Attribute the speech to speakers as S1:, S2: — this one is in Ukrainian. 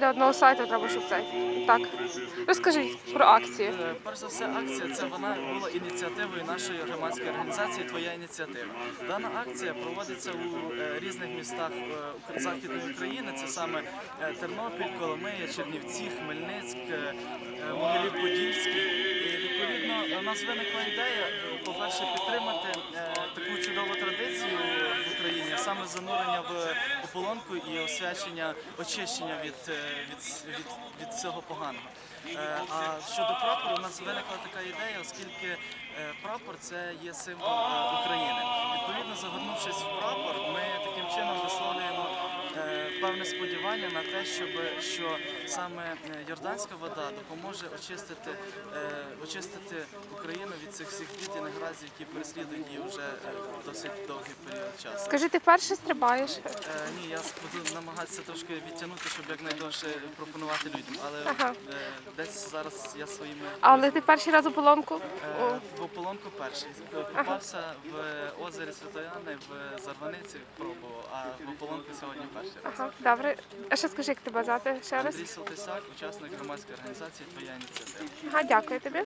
S1: Для одного сайту треба, цей. Так. Розкажіть про акцію.
S2: Е, Перш за все, акція це вона була ініціативою нашої громадської організації Твоя ініціатива. Дана акція проводиться у е, різних містах е, Західної України. Це саме Тернопіль, Коломия, Чернівці, Хмельницьк, Могилів-Подільський. І відповідно у нас виникла ідея, по-перше, підтримати таку чудову традицію саме занурення в ополонку і освячення, очищення від, е, від, від, від цього поганого. Е, А щодо прапору, у нас виникла така ідея, оскільки е, прапор це є символ України. Відповідно, загорнувшись в прапор, певне сподівання на те, щоб що саме е, йорданська вода допоможе очистити, е, очистити Україну від цих всіх бід і негараздів, які переслідують її вже е, досить довгий період часу.
S1: Скажи, ти вперше стрибаєш?
S2: Е, ні, я буду намагатися трошки відтягнути, щоб якнайдовше пропонувати людям. Але
S1: Ага.
S2: е, десь зараз я своїми
S1: Але ти перший раз у полонку?
S2: е, в ополонку перший попався в озері Святої Анни в Зарваниці пробував, а в ополонку сьогодні перший раз.
S1: Ага, добре. А ще скажи, як тебе звати ще раз?
S2: Андрій Салтисяк, учасник громадської організації Твоя ініціатива.
S1: Ага, дякую тобі.